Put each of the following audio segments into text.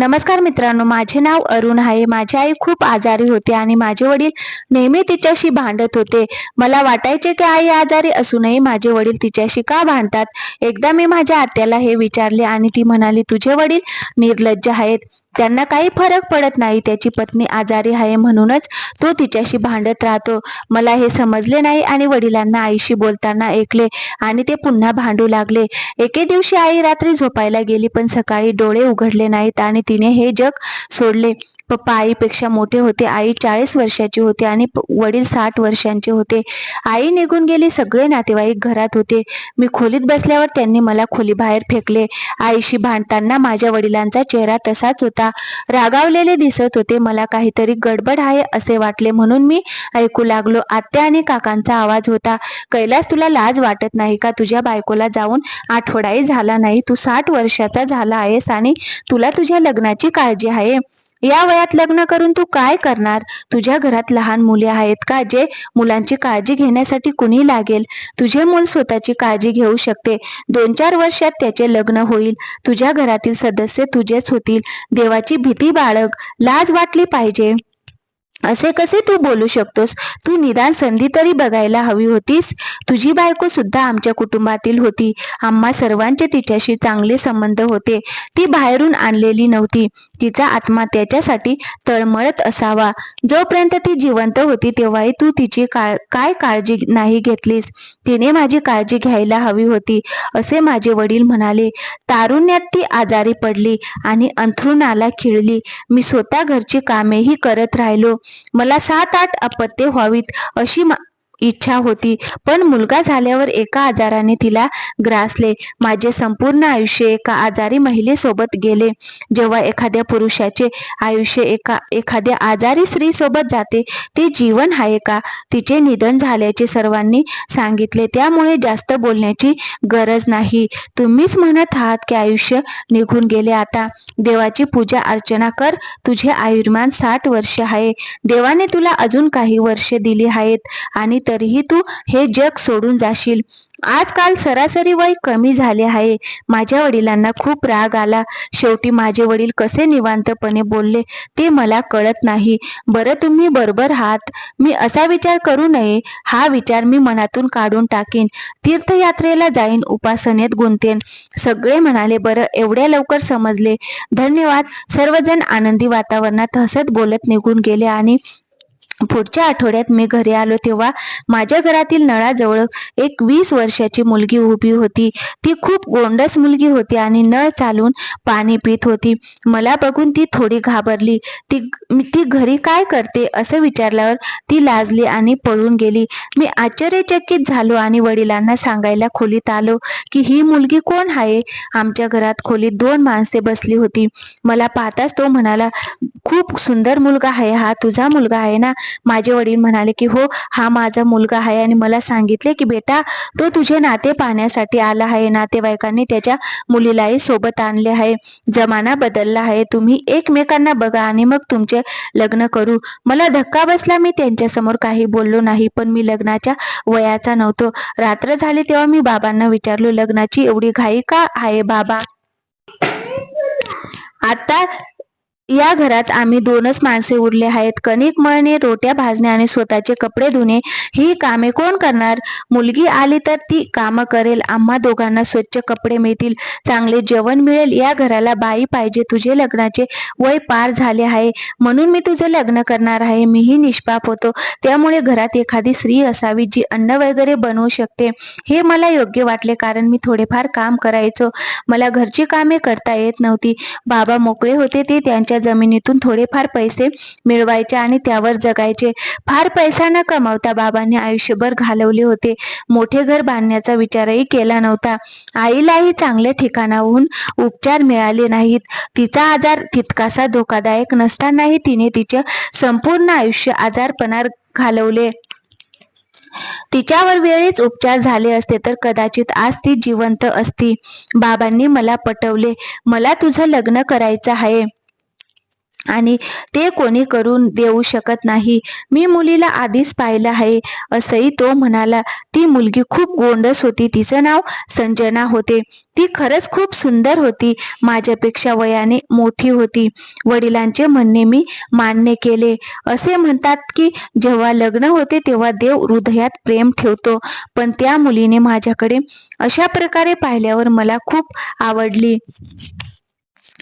नमस्कार मित्रांनो माझे नाव अरुण आहे. माझी आई खूप आजारी होती आणि माझे वडील नेहमी तिच्याशी भांडत होते. मला वाटायचे की आई आजारी असूनही माझे वडील तिच्याशी का भांडतात? एकदा मी माझ्या आत्याला हे विचारले आणि ती म्हणाली तुझे वडील निर्लज्ज आहेत. त्यांना काही फरक पडत नाही. त्याची पत्नी आजारी आहे म्हणूनच तो तिच्याशी भांडत राहतो. मला हे समजले नाही आणि वडिलांना आईशी बोलताना ऐकले आणि ते पुन्हा भांडू लागले. एके दिवशी आई रात्री झोपायला गेली पण सकाळी डोळे उघडले नाहीत आणि तिने हे जग सोडले. पप्पा आईपेक्षा मोठे होते. आई चाळीस वर्षाची होती आणि प- वडील साठ वर्षांचे होते. आई निघून गेली सगळे नातेवाईक घरात होते. मी खोलीत बसल्यावर त्यांनी मला खोलीबाहेर फेकले. आईशी भांडताना माझ्या वडिलांचा चेहरा तसाच होता. रागावलेले दिसत होते. मला काहीतरी गडबड आहे असे वाटले म्हणून मी ऐकू लागलो. आत्या आणि काकांचा आवाज होता कैलास तुला लाज वाटत नाही का? तुझ्या बायकोला जाऊन आठवडाही झाला नाही. तू साठ वर्षाचा झाला आहेस आणि तुला तुझ्या लग्नाची काळजी आहे. या वयात लग्न करून तू काय करणार? तुझ्या घरात लहान मुले आहेत का जे मुलांची काळजी घेण्यासाठी कुणी लागेल? तुझे मूल स्वतःची काळजी घेऊ शकते. दोन चार वर्षात त्याचे लग्न होईल. तुझ्या घरातील सदस्य तुझेच होतील. देवाची भीती बाळग. लाज वाटली पाहिजे. असे कसे तू बोलू शकतोस? तू निदान संधी तरी बघायला हवी होतीस? तुझी बायको सुद्धा आमच्या कुटुंबातील होती. आम्हा सर्वांचे तिच्याशी चांगले संबंध होते. ती बाहेरून आणलेली नव्हती. तिचा आत्मा त्याच्यासाठी तळमळत असावा. जोपर्यंत ती जिवंत होती तेव्हाही तू तिची काळ काय काळजी नाही घेतलीस? तिने माझी काळजी घ्यायला हवी होती असे माझे वडील म्हणाले. तारुण्यात ती आजारी पडली आणि अंथरुणाला खिळली. मी स्वतः घरची कामेही करत राहिलो. मला सात आठ अपत्ये व्हावीत अशी मा- इच्छा होती. पण मुलगा झाल्यावर एका आजाराने तिला ग्रासले. माझे संपूर्ण आयुष्य एका आजारी महिलेसोबत गेले. जेव्हा एखाद्या पुरुषाचे आयुष्य एका एखाद्या आजारी स्त्रीसोबत जाते ते जीवन आहे का? तिचे निधन झाल्याचे सर्वांनी सांगितले. त्यामुळे जास्त बोलण्याची गरज नाही. तुम्हीच म्हणत आहात की आयुष्य निघून गेले आता. देवाची पूजा अर्चना कर. तुझे आयुर्मान साठ वर्ष आहे. देवाने तुला अजून काही वर्षे दिली आहेत आणि तरीही तू हे जग सोडून जाशील. आजकाल सरासरी वय कमी झाले आहे. माझ्या वडिलांना खूप राग आला. शेवटी माझे वडील कसे निवांतपणे बोलले ते मला कळत नाही. बरं तुम्ही बरोबर आहात. मी असा विचार करू नये. हा विचार मी मनातून काढून टाकीन. तीर्थयात्रेला जाईन उपासनेत गुंतेन. सगळे म्हणाले बरं एवढ्या लवकर समजले. धन्यवाद. सर्वजण आनंदी वातावरणात हसत बोलत निघून गेले आणि पुढच्या आठवड्यात मी घरी आलो तेव्हा माझ्या घरातील नळाजवळ एक वीस वर्षाची मुलगी उभी होती. ती खूप गोंडस मुलगी होती आणि नळ चालून पाणी पित होती. मला बघून ती थोडी घाबरली. ती मी- ती घरी काय करते असं विचारल्यावर ती लाजली आणि पळून गेली. मी आश्चर्यचकित झालो आणि वडिलांना सांगायला खोलीत आलो की ही मुलगी कोण आहे? आमच्या घरात खोलीत दोन माणसे बसली होती. मला पाहताच तो म्हणाला खूप सुंदर मुलगा आहे. हा तुझा मुलगा आहे ना? माझे वडील म्हणाले की हो हा माझा मुलगा आहे आणि मला सांगितले की बेटा तो तुझे नाते पाहण्यासाठी आला आहे. नातेवाईकांनी त्याच्या मुलीलाही सोबत आणले आहे. जमाना बदलला आहे. तुम्ही एकमेकांना बघा आणि मग तुमचे लग्न करू. मला धक्का बसला. मी त्यांच्यासमोर काही बोललो नाही पण मी लग्नाच्या वयाचा नव्हतो. रात्र झाली तेव्हा मी बाबांना विचारलो लग्नाची एवढी घाई का आहे बाबा? आता या घरात आम्ही दोनच माणसे उरले आहेत. कणिक मळणे रोट्या भाजणे आणि स्वतःचे कपडे धुणे ही कामे कोण करणार? मुलगी आली तर ती कामं करेल. आम्हा दोघांना स्वच्छ कपडे मिळतील. चांगले जेवण मिळेल. या घराला बाई पाहिजे. तुझे लग्नाचे वय पार झाले आहे. म्हणून मी तुझं लग्न करणार आहे. मीही निष्पाप होतो. त्यामुळे घरात एखादी स्त्री असावी जी अन्न वगैरे बनवू शकते. हे मला योग्य वाटले कारण मी थोडेफार काम करायचो. मला घरची कामे करता येत नव्हती. बाबा मोकळे होते ते त्यांच्या जमिनीतून थोडेफार पैसे मिळवायचे आणि त्यावर जगायचे. फार पैसा न कमावता बाबांनी आयुष्यभर घालवले होते. मोठे घर बांधण्याचा विचारही केला नव्हता. आईलाही चांगल्या ठिकाणाहून उपचार मिळाले नाहीत. तिचा आजार तितकासा धोकादायक नसतानाही तिने तिचे संपूर्ण आयुष्य आजारपणात घालवले. तिच्यावर वेळीच उपचार झाले असते तर कदाचित आज ती जिवंत असती. बाबांनी मला पटवले. मला तुझं लग्न करायचं आहे. आणि ते कोणी करून देऊ शकत नाही. मी मुलीला आधीच पाहिलं आहे. असंही तो म्हणाला ती मुलगी खूप गोंडस होती. तिचं नाव संजना होते. ती खरंच खूप सुंदर होती. माझ्यापेक्षा वयाने मोठी होती. वडिलांचे म्हणणे मी मान्य केले. असे म्हणतात की जेव्हा लग्न होते तेव्हा देव हृदयात प्रेम ठेवतो. पण त्या मुलीने माझ्याकडे अशा प्रकारे पाहिल्यावर मला खूप आवडली.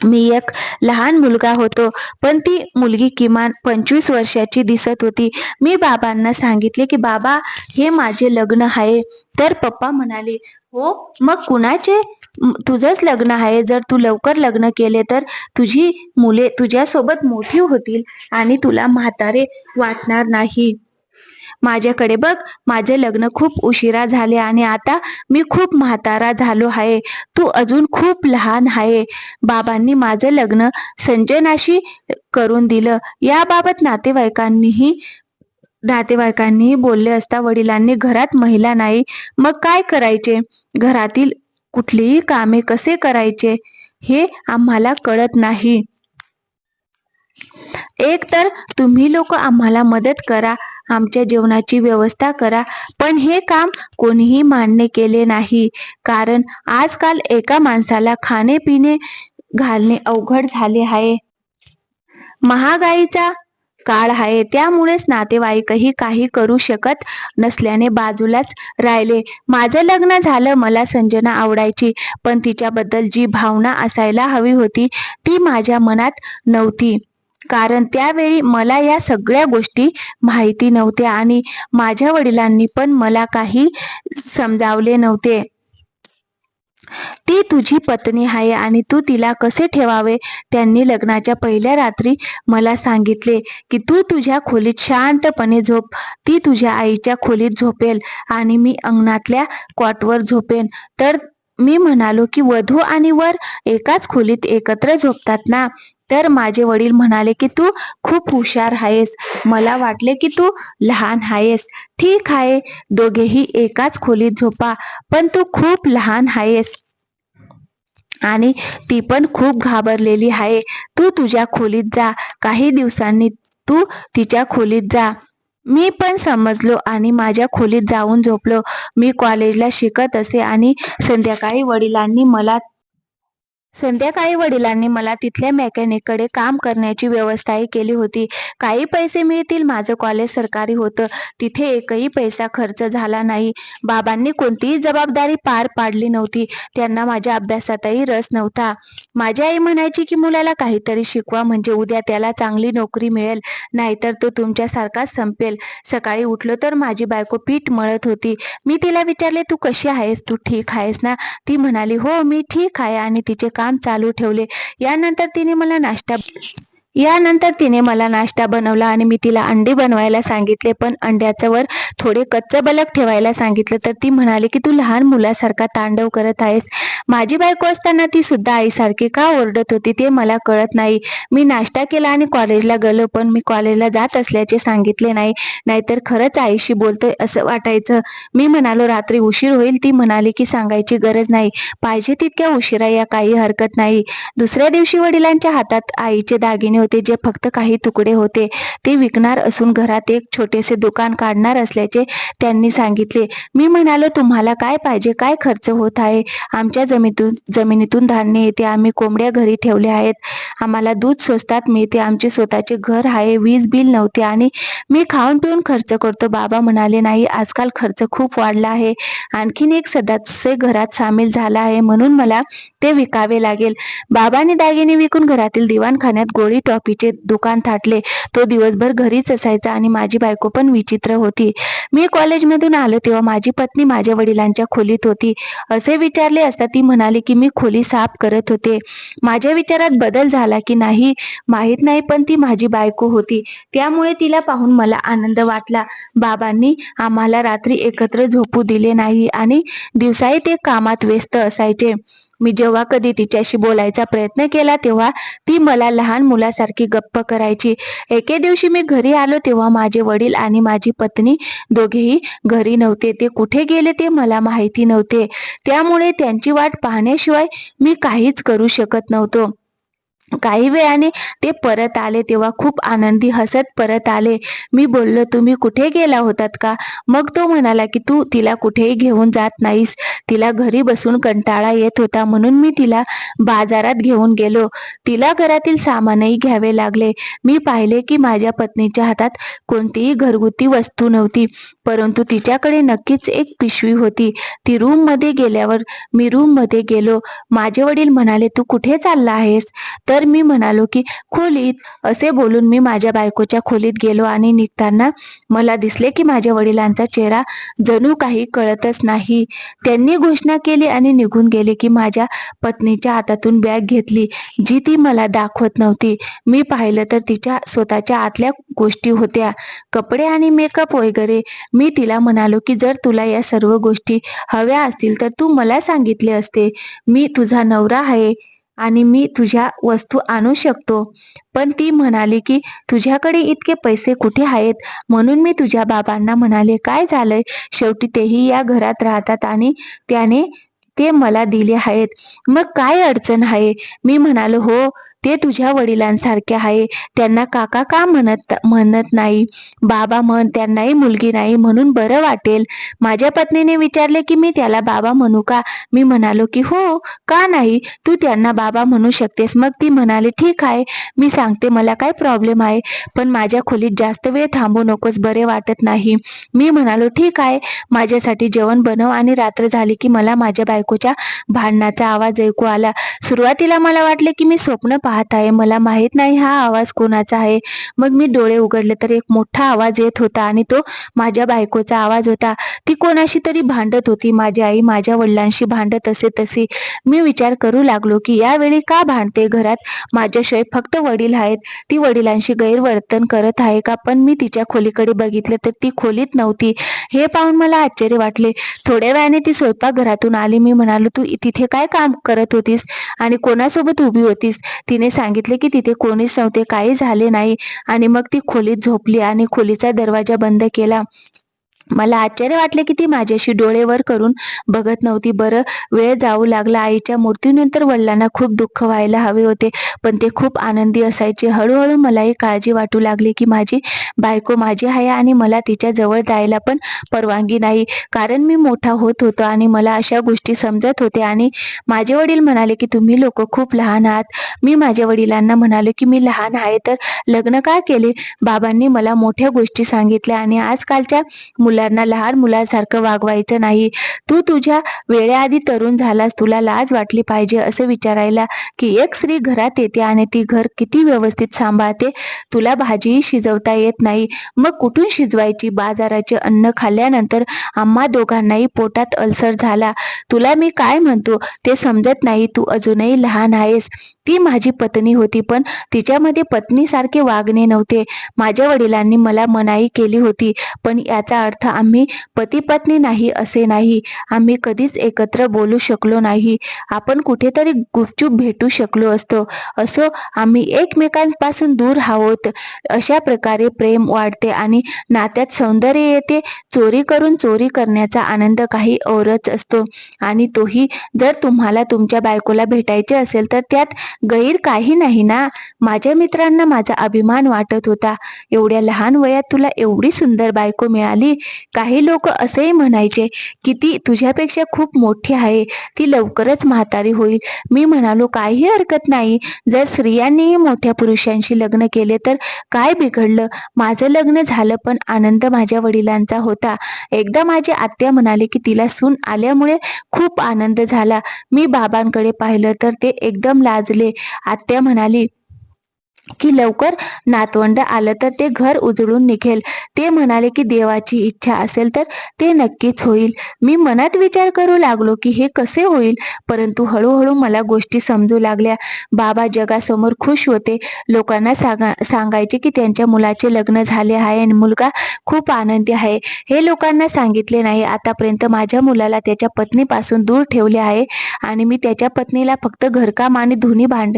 मी एक लहान मुलगा होतो पण ती मुलगी किमान पंचवीस वर्षाची दिसत होती. मी बाबांना सांगितले की बाबा हे माझे लग्न आहे. तर पप्पा म्हणाले हो मग कुणाचे? तुझंच लग्न आहे. जर तू लवकर लग्न केले तर तुझी मुले तुझ्यासोबत मोठी होतील आणि तुला म्हातारे वाटणार नाही. माझ्याकडे बघ माझे लग्न खूप उशिरा झाले आणि आता मी खूप म्हातारा झालो आहे. तू अजून खूप लहान आहे. बाबांनी माझं लग्न संजनाशी करून दिलं. याबाबत नातेवाईकांनीही नातेवाईकांनीही बोलले असता वडिलांनी घरात महिला नाही. मग काय करायचे? घरातील कुठलीही कामे कसे करायचे? हे आम्हाला कळत नाही. एक तर तुम्ही लोक आम्हाला मदत करा आमच्या जेवणाची व्यवस्था करा पण हे काम कोणीही मान्य केले नाही. कारण आजकाल एका माणसाला खाणे पिणे घालणे अवघड झाले आहे. महागाईचा काळ आहे त्यामुळेच नातेवाईकही काही करू शकत नसल्याने बाजूलाच राहिले. माझं लग्न झालं मला संजना आवडायची पण तिच्याबद्दल जी भावना असायला हवी होती ती माझ्या मनात नव्हती. कारण त्यावेळी मला या सगळ्या गोष्टी माहिती नव्हत्या आणि माझ्या वडिलांनी पण मला काही समजावले नव्हते. ती तुझी पत्नी आहे आणि तू तिला कसे ठेवावे? त्यांनी लग्नाच्या पहिल्या रात्री मला सांगितले की तू तुझ्या खोलीत शांतपणे झोप. ती तुझ्या आईच्या खोलीत झोपेल आणि मी अंगणातल्या कॉटवर झोपेन. तर मी म्हणालो की वधू आणि वर एकाच खोलीत एकत्र झोपतात ना? तर माझे वडील म्हणाले की तू खूप हुशार आहेस. मला वाटले की तू लहान आहेस. ठीक आहे. दोघेही एकाच खोलीत झोपा. पण तू खूप लहान आहेस. आणि ती पण खूप घाबरलेली आहे. तू तुझ्या खोलीत जा. काही दिवसांनी तू तिच्या खोलीत जा. मी पण समजलो आणि माझ्या खोलीत जाऊन झोपलो. मी कॉलेजला शिकत असे आणि संध्याकाळी वडिलांनी मला संध्याकाळी वडिलांनी मला तिथल्या मेकॅनिककडे काम करण्याची व्यवस्थाही केली होती. काही पैसे मिळतील माझं कॉलेज सरकारी होतं. तिथे एकही पैसा खर्च झाला नाही. बाबांनी कोणतीही जबाबदारी पार पाडली नव्हती. त्यांना माझ्या अभ्यासातही रस नव्हता. माझी आई म्हणायची की मुलाला काहीतरी शिकवा म्हणजे उद्या त्याला चांगली नोकरी मिळेल. नाहीतर तो तुमच्यासारखाच संपेल. सकाळी उठलो तर माझी बायको पीठ मळत होती. मी तिला विचारले तू कशी आहेस? तू ठीक आहेस ना? ती म्हणाली हो मी ठीक आहे आणि तिचे काम चालू ठेवले. यानंतर तिने मला नाश्ता यानंतर तिने मला नाश्ता बनवला आणि मी तिला अंडी बनवायला सांगितले पण अंड्याच्यावर थोडे कच्चं बलक ठेवायला सांगितलं. तर ती म्हणाली की तू लहान मुलासारखा तांडव करत आहेस. माझी बायको असताना ती सुद्धा आईसारखी का ओरडत होती ते मला कळत नाही. मी नाश्ता केला आणि कॉलेजला गेलो पण मी कॉलेजला जात असल्याचे सांगितले नाही. नाहीतर खरंच आईशी बोलतोय असं वाटायचं. मी म्हणालो रात्री उशीर होईल. ती म्हणाली की सांगायची गरज नाही. पाहिजे तितक्या उशिरा या काही हरकत नाही. दुसऱ्या दिवशी वडिलांच्या हातात आईचे दागिने होते जे फक्त काही तुकडे होते ते विकणार असून घरात एक छोटेसे दुकान काढणार असल्याचे त्यांनी सांगितले. मी म्हणालो तुम्हाला काय पाहिजे? काय खर्च होत आहे? आमच्या जमिनीतून जमिनीतून धान्य येते आम्ही कोंबड्या घरी ठेवल्या आहेत. आम्हाला दूध स्वस्तात मिळते आमचे स्वतःचे घर आहे वीज बिल नव्हते आणि मी खाऊन पिऊन खर्च करतो. बाबा म्हणाले नाही आजकाल खर्च खूप वाढला आहे. आणखीन एक सदस्य घरात सामील झाला आहे म्हणून मला ते विकावे लागेल. बाबाने दागिने विकून घरातील दिवाणखान्यात गोळी कॉफीचे दुकान थाटले. तो दिवसभर घरीच असायचा आणि माझी बायको पण विचित्र होती. मी कॉलेजमधून आलो तेव्हा माझी पत्नी माझ्या वडिलांच्या खोलीत होती. असे विचारले असता ती म्हणाली की मी खोली साफ करत होते. माझ्या विचारात बदल झाला की नाही माहीत नाही पण ती माझी बायको होती. त्यामुळे तिला पाहून मला आनंद वाटला. बाबांनी आम्हाला रात्री एकत्र झोपू दिले नाही आणि दिवसाही ते कामात व्यस्त असायचे. मी जेव्हा कधी तिच्याशी बोलायचा प्रयत्न केला तेव्हा ती मला लहान मुलासारखी गप्प करायची. एके दिवशी मी घरी आलो तेव्हा माझे वडील आणि माझी पत्नी दोघेही घरी नव्हते. ते कुठे गेले ते मला माहिती नव्हते. त्यामुळे त्यांची वाट पाहण्याशिवाय मी काहीच करू शकत नव्हतो. काही वेळाने ते परत आले तेव्हा खूप आनंदी हसत परत आले. मी बोललो तुम्ही कुठे गेला होतात का? मग तो म्हणाला की तू तिला कुठेही घेऊन जात नाहीस. तिला घरी बसून कंटाळा येत होता म्हणून मी तिला बाजारात घेऊन गेलो. तिला घरातील सामानही घ्यावे लागले. मी पाहिले की माझ्या पत्नीच्या हातात कोणतीही घरगुती वस्तू नव्हती परंतु तिच्याकडे नक्कीच एक पिशवी होती. ती रूममध्ये गेल्यावर मी रूममध्ये गेलो. माझे वडील म्हणाले तू कुठे चालला आहेस? तर तर मी म्हणालो की खोलीत असे बोलून मी माझ्या बायकोच्या खोलीत गेलो आणि निघताना मला दिसले की माझ्या वडिलांचा चेहरा जणू काही कळतच नाही. त्यांनी घोषणा केली आणि निघून गेले की माझ्या पत्नीच्या हातातून बॅग घेतली जी ती मला दाखवत नव्हती. मी पाहिलं तर तिच्या स्वतःच्या आतल्या गोष्टी होत्या कपडे आणि मेकअप वगैरे. मी तिला म्हणालो की जर तुला या सर्व गोष्टी हव्या असतील तर तू मला सांगितले असते. मी तुझा नवरा आहे. आणि मी तुझ्या वस्तू आणू शकतो. पण ती म्हणाली की तुझ्याकडे इतके पैसे कुठे आहेत? म्हणून मी तुझ्या बाबांना म्हणाले काय झालंय? शेवटी तेही या घरात राहतात आणि त्याने ते मला दिले आहेत. मग काय अडचण आहे? मी म्हणालो हो ते तुझ्या वडिलांसारखे आहे. त्यांना काका का म्हणत म्हणत नाही? बाबा म्हण त्यांनाही मुलगी नाही म्हणून बरं वाटेल. माझ्या पत्नीने विचारले की मी त्याला बाबा म्हणू का? मी म्हणालो की हो का नाही? तू त्यांना बाबा म्हणू शकतेस. मग ती म्हणाली ठीक आहे. मी सांगते मला काय प्रॉब्लेम आहे? पण माझ्या खोलीत जास्त वेळ थांबू नकोस बरे वाटत नाही. मी म्हणालो ठीक आहे. माझ्यासाठी जेवण बनव. आणि रात्र झाली की मला माझ्या बायकोच्या भांडणाचा आवाज ऐकू आला. सुरुवातीला मला वाटले की मी स्वप्न पाहत आहे. मला माहीत नाही हा आवाज कोणाचा आहे. मग मी डोळे उघडले तर एक मोठा आवाज येत होता आणि तो माझ्या बायकोचा आवाज होता. ती कोणाशी तरी भांडत होती. माझी आई माझ्या वडिलांशी भांडत असे तसे. मी विचार करू लागलो की यावेळी का भांडते घरात? माझ्याशिवाय फक्त वडील आहेत. ती वडिलांशी गैरवर्तन करत आहे का? पण मी तिच्या खोलीकडे बघितलं तर ती खोलीत नव्हती. हे पाहून मला आश्चर्य वाटले. थोड्या वेळाने ती स्वयंपाकघरातून आली. मी म्हणालो तू तिथे काय काम करत होतीस? आणि कोणासोबत उभी होतीस? तिने सांगितले की तिथे कोणीच नव्हते काही झाले नाही. आणि मग ती खोलीत झोपली आणि खोलीचा दरवाजा बंद केला. मला आश्चर्य वाटले की ती माझ्याशी डोळे वर करून बघत नव्हती. बरं वेळ जाऊ लागला. आईच्या मृत्यूनंतर वडिलांना खूप दुःख व्हायला हवे होते पण ते खूप आनंदी असायचे. हळूहळू मलाही काळजी वाटू लागली की माझी बायको माझी आहे आणि मला तिच्या जवळ जायला पण परवानगी नाही. कारण मी मोठा होत होतो आणि मला अशा गोष्टी समजत होते आणि माझे वडील म्हणाले की तुम्ही लोक खूप लहान आहात. मी माझ्या वडिलांना म्हणालो की मी लहान आहे तर लग्न का केले? बाबांनी मला मोठ्या गोष्टी सांगितल्या आणि आजकालच्या मुलांना लहान मुलांसारखं वागवायचं नाही. तू तुझ्या वेळेआधी तरुण झालास तुला लाज वाटली पाहिजे असं विचारायला की एक स्त्री घरात येते आणि ती घर किती व्यवस्थित सांभाळते? तुला भाजीही शिजवता येत नाही. मग कुठून शिजवायची? बाजाराचे अन्न खाल्ल्यानंतर आम्हा दोघांनाही पोटात अल्सर झाला. तुला मी काय म्हणतो? ते समजत नाही. तू अजूनही लहान आहेस. ती माझी पत्नी होती पण तिच्यामध्ये पत्नीसारखे वागणे नव्हते. माझ्या वडिलांनी मला मनाई केली होती पण याचा अर्थ आम्ही पती पत्नी नाही असे नाही आम्ही कधीच एकत्र बोलू शकलो नाही. आपण कुठेतरी गुपचूप भेटू शकलो असतो. असो आम्ही एकमेकांपासून दूर आहोत. अशा प्रकारे प्रेम वाढते आणि नात्यात सौंदर्य येते. चोरी करून चोरी करण्याचा आनंद काही औरच असतो. आणि तोही जर तुम्हाला तुमच्या बायकोला भेटायचे असेल तर त्यात गैर काही नाही ना? माझ्या मित्रांना माझा अभिमान वाटत होता. एवढ्या लहान वयात तुला एवढी सुंदर बायको मिळाली. काही लोक असेही म्हणायचे की ती तुझ्यापेक्षा खूप मोठी आहे. ती लवकरच म्हातारी होईल. मी म्हणालो काही हरकत नाही. जर स्त्रियांनीही मोठ्या पुरुषांशी लग्न केले तर काय बिघडलं? माझं लग्न झालं पण आनंद माझ्या वडिलांचा होता. एकदा माझी आत्या म्हणाली की तिला सून आल्यामुळे खूप आनंद झाला. मी बाबांकडे पाहिलं तर ते एकदम लाजले. आत्या म्हणाली की लवकर नातवंड आलं तर ते घर उजळून निघेल. ते म्हणाले की देवाची इच्छा असेल तर ते नक्कीच होईल. मी मनात विचार करू लागलो की हे कसे होईल? परंतु हळूहळू मला गोष्टी समजू लागल्या. बाबा जगासमोर खुश होते. लोकांना सांगा सांगायचे की त्यांच्या मुलाचे लग्न झाले आहे आणि मुलगा खूप आनंदी आहे. हे लोकांना सांगितले नाही. आतापर्यंत माझ्या मुलाला त्याच्या पत्नीपासून दूर ठेवले आहे आणि मी त्याच्या पत्नीला फक्त घरकाम आणि धुनी भांड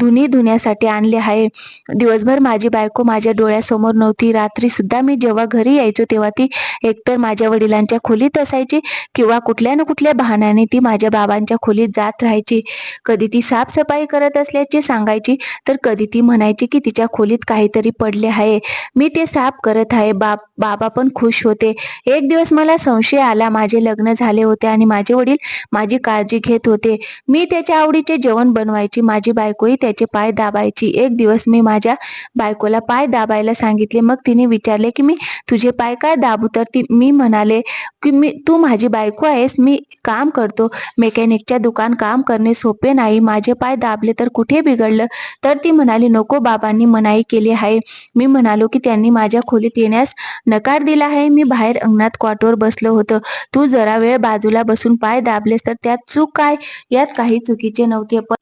धुनी धुण्यासाठी आणले आहे. दिवसभर माझी बायको माझ्या डोळ्यासमोर नव्हती. रात्री सुद्धा मी जेव्हा घरी यायचो तेव्हा ती एकतर माझ्या वडिलांच्या खोलीत असायची किंवा कुठल्या ना कुठल्या बहाण्याने ती माझ्या बाबांच्या खोलीत जात राहायची. कधी ती साफसफाई करत असल्याचे सांगायची तर कधी ती म्हणायची की तिच्या खोलीत काहीतरी पडले आहे. मी ते साफ करत आहे. बाप बाबा पण खुश होते. एक दिवस मला संशय आला. माझे लग्न झाले होते आणि माझे वडील माझी काळजी घेत होते. मी त्याच्या आवडीचे जेवण बनवायची. माझी बायकोही त्याचे पाय दाबायची. एक दिवस मी माझ्या बायकोला पाय दाबायला सांगितले. मग तिने विचारले की मी तुझे पाय काय दाबू? तर ती मी म्हणाले की मी तू माझी बायको आहेस. मी काम करतो. मेकॅनिकच्या दुकान काम करणे सोपे नाही. माझे पाय दाबले तर कुठे बिघडलं? तर ती म्हणाली नको बाबांनी मनाई केली आहे. मी म्हणालो की त्यांनी माझ्या खोलीत येण्यास नकार दिला आहे. मी बाहेर अंगणात क्वाटवर बसलो होतो. तू जरा वेळ बाजूला बसून पाय दाबलेस तर त्यात चूक काय? यात काही चुकीचे नव्हते पण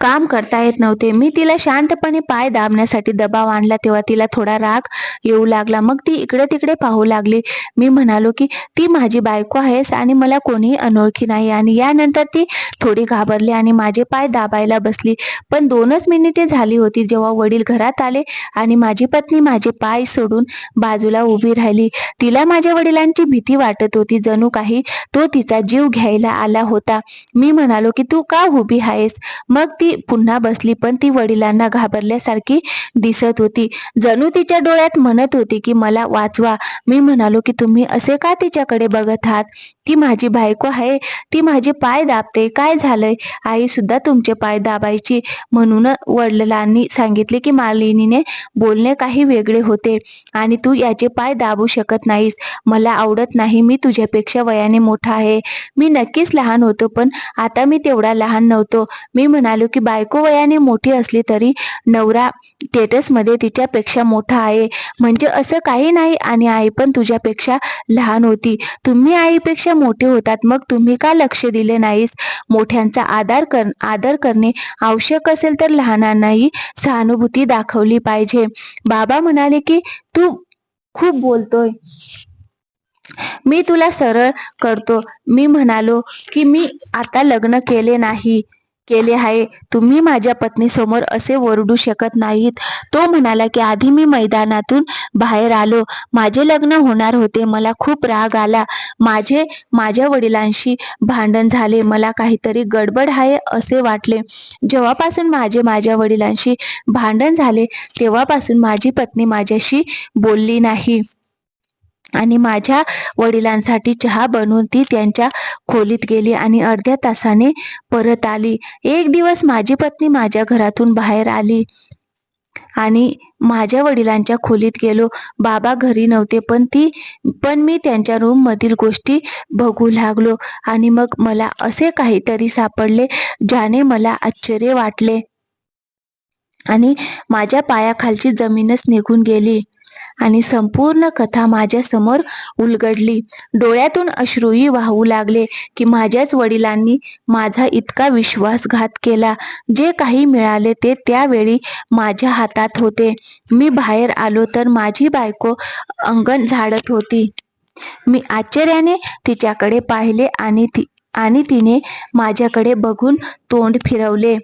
काम करता येत नव्हते. मी तिला शांतपणे पाय दाबण्यासाठी दबाव आणला तेव्हा तिला थोडा राग येऊ लागला. मग ती इकडे तिकडे पाहू लागली. मी म्हणालो की ती माझी बायको आहेस आणि मला कोणीही अनोळखी नाही. आणि यानंतर ती थोडी घाबरली आणि माझे पाय दाबायला बसली. पण दोनच मिनिटे झाली होती जेव्हा वडील घरात आले आणि माझी पत्नी माझे पाय सोडून बाजूला उभी राहिली. तिला माझ्या वडिलांची भीती वाटत होती. जणू काही तो तिचा जीव घ्यायला आला होता. मी म्हणालो की तू का उभी आहेस? मग ती पुन्हा बसली पण ती वडिलांना घाबरल्यासारखी दिसत होती. जणू तिच्या डोळ्यात म्हणत होती की मला वाचवा. मी म्हणालो की तुम्ही असे का तिच्याकडे बघत आहात? ती माझी बायको आहे. ती माझे पाय दाबते. काय झालंय? आई सुद्धा तुमचे पाय दाबायची. म्हणून वडिलांनी सांगितले की मालिनीने बोलणे काही वेगळे होते आणि तू याचे पाय दाबू शकत नाहीस. मला आवडत नाही. मी तुझ्यापेक्षा वयाने मोठा आहे. मी नक्कीच लहान होतो पण आता मी तेवढा लहान नव्हतो. मी म्हणालो की बायको वयाने मोठी असली तरी नवरा मध्ये तिच्यापेक्षा मोठा आहे. म्हणजे असं काही नाही आणि आई पण तुझ्यापेक्षा लहान होती. तुम्ही आईपेक्षा मोठे होतात मग तुम्ही का लक्ष दिले नाहीस? मोठ्यांचा आदर कर आदर करणे आवश्यक असेल तर लहानांनाही सहानुभूती दाखवली पाहिजे. बाबा म्हणाले की तू खूप बोलतोय. मी तुला सरळ करतो. मी म्हणालो की मी आता लग्न केले नाही. केले आहे. तुम्ही माझ्या पत्नीसमोर असे ओरडू शकत नाहीत. तो म्हणाला की आधी मी मैदानातून बाहेर आलो. माझे लग्न होणार होते. मला खूप राग आला. माझे माझ्या वडिलांशी भांडण झाले. मला काहीतरी गडबड आहे असे वाटले. जेव्हापासून माझे माझ्या वडिलांशी भांडण झाले तेव्हापासून माझी पत्नी माझ्याशी बोलली नाही. आणि माझ्या वडिलांसाठी चहा बनवून ती त्यांच्या खोलीत गेली आणि अर्ध्या तासाने परत आली. एक दिवस माझी पत्नी माझ्या घरातून बाहेर आली आणि माझ्या वडिलांच्या खोलीत गेलो. बाबा घरी नव्हते पण ती पण मी त्यांच्या रूममधील गोष्टी बघू लागलो आणि मग मला असे काहीतरी सापडले ज्याने मला आश्चर्य वाटले आणि माझ्या पायाखालची जमीनच निघून गेली. आणि संपूर्ण कथा माझ्यासमोर उलगडली. डोळ्यातून अश्रूही वाहू लागले की माझ्याच वडिलांनी माझा इतका विश्वासघात केला. जे काही मिळाले ते त्यावेळी माझ्या हातात होते. मी बाहेर आलो तर माझी बायको अंगण झाडत होती. मी आश्चर्याने तिच्याकडे पाहिले आणि ती आणि तिने माझ्याकडे बघून तोंड फिरवले.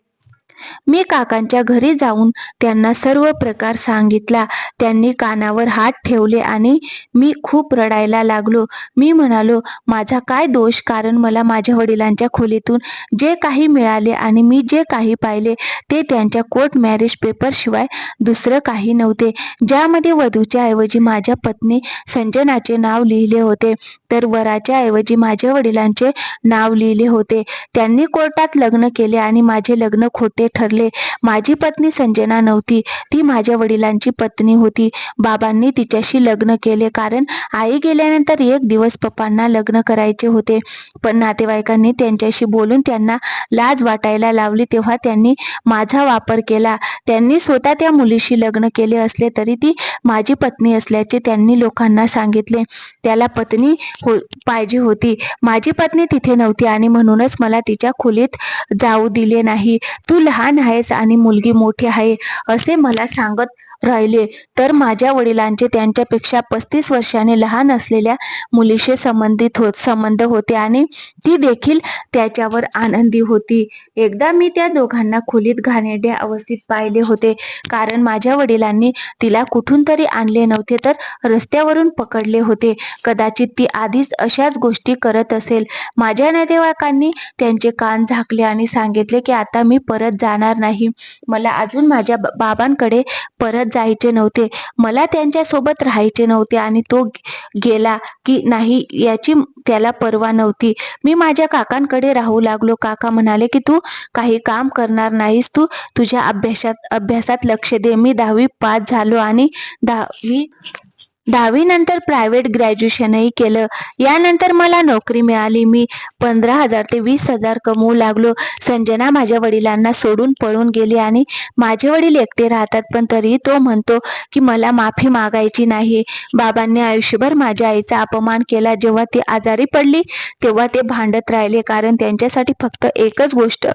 मी काकांच्या घरी जाऊन त्यांना सर्व प्रकार सांगितला. त्यांनी कानावर हात ठेवले आणि मी खूप रडायला लागलो. मी म्हणालो माझा काय दोष? कारण मला माझ्या वडिलांच्या खोलीतून जे काही मिळाले आणि मी जे काही पाहिले ते त्यांच्या कोर्ट मॅरेज पेपरशिवाय दुसरं काही नव्हते. ज्यामध्ये वधूच्या ऐवजी माझ्या पत्नी संजनाचे नाव लिहिले होते तर वराच्या ऐवजी माझ्या वडिलांचे नाव लिहिले होते. त्यांनी कोर्टात लग्न केले आणि माझे लग्न खोटे ठरले. माझी पत्नी संजना नव्हती. ती माझ्या वडिलांची पत्नी होती. बाबांनी तिच्याशी लग्न केले कारण आई गेल्यानंतर एक दिवस पप्पांना लग्न करायचे होते. पण नातेवाईकांनी त्यांच्याशी बोलून त्यांना लाज वाटायला लावली तेव्हा त्यांनी माझा वापर केला. त्यांनी स्वतः त्या मुलीशी लग्न केले असले तरी ती माझी पत्नी असल्याचे त्यांनी लोकांना सांगितले. त्याला पत्नी हो पाहिजे होती. माझी पत्नी तिथे नव्हती आणि म्हणूनच मला तिच्या खोलीत जाऊ दिले नाही. तू लहान लहान आहेस आणि मुलगी मोठी आहे असे मला सांगत राहिले. तर माझ्या वडिलांचे त्यांच्यापेक्षा पस्तीस वर्षाने लहान असलेल्या मुलीशी संबंधित होत संबंध होते आणि ती देखील त्याच्यावर आनंदी होती. एकदा मी त्या दोघांना खोलीत घाणेरड्या अवस्थेत पाहिले होते. कारण माझ्या वडिलांनी तिला कुठून तरी आणले नव्हते तर रस्त्यावरून पकडले होते. कदाचित ती आधीच अशाच गोष्टी करत असेल. माझ्या नातेवाईकांनी त्यांचे कान झाकले आणि सांगितले की आता मी परत जाणार नाही. मला अजून माझ्या बाबांकडे परत जायचे नव्हते. मला त्यांच्यासोबत राहायचे नव्हते आणि तो गेला की नाही याची त्याला पर्वा नव्हती. मी माझ्या काकांकडे राहू लागलो. काका म्हणाले की तू काही काम करणार नाहीस. तू तुझ्या अभ्यासात अभ्यासात लक्ष दे. मी दहावी पास झालो आणि दहावी दहावीनंतर प्रायव्हेट ग्रॅज्युएशनही केलं. यानंतर मला नोकरी मिळाली. मी पंधरा हजार ते वीस हजार कमवू लागलो. संजना माझ्या वडिलांना सोडून पळून गेली आणि माझे वडील एकटे राहतात पण तरीही तो म्हणतो की मला माफी मागायची नाही. बाबांनी आयुष्यभर माझ्या आईचा अपमान केला. जेव्हा ती आजारी पडली तेव्हा ते भांडत राहिले. कारण त्यांच्यासाठी फक्त एकच गोष्ट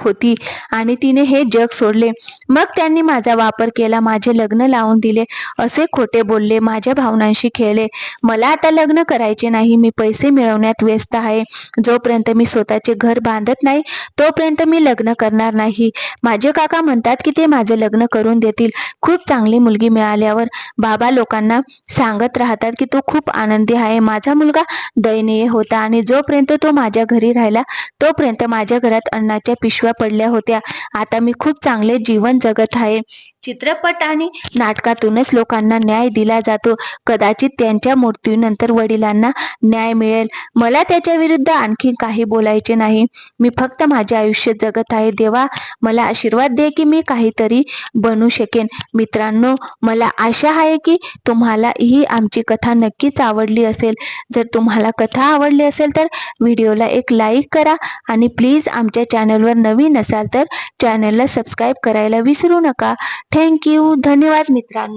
होती. आणि तिने हे जग सोडले. मग त्यांनी माझा वापर केला माझे लग्न लावून दिले. असे खोटे बोलले माझ्या भावनांशी खेळले. मला आता लग्न करायचे नाही मी पैसे मिळवण्यात व्यस्त आहे. जोपर्यंत मी स्वतःचे घर बांधत नाही तोपर्यंत मी लग्न करणार नाही. माझे काका म्हणतात की ते माझे लग्न करून देतील. खूप चांगली मुलगी मिळाल्यावर बाबा लोकांना सांगत राहतात की तो खूप आनंदी आहे. माझा मुलगा दयनीय होता आणि जोपर्यंत तो माझ्या घरी राहिला तोपर्यंत माझ्या घरात अन्नाच्या पिशव्या पडल्या होत्या. आता मी खूप चांगले जीवन जगत आहे. चित्रपट आणि नाटकातूनच लोकांना न्याय दिला जातो. कदाचित त्यांच्या मृत्यूनंतर वडिलांना न्याय मिळेल. मला त्याच्या विरुद्ध आणखी काही बोलायचे नाही. मी फक्त माझे आयुष्य जगत आहे. देवा मला आशीर्वाद दे की मी काहीतरी बनू शकेन. मित्रांनो मला आशा आहे की तुम्हाला ही आमची कथा नक्कीच आवडली असेल. जर तुम्हाला कथा आवडली असेल तर व्हिडिओला एक लाईक करा आणि प्लीज आमच्या चॅनलवर नवीन नवीन असाल तर चॅनलला सबस्क्राईब करायला विसरू नका. थँक्यू धन्यवाद मित्रांनो.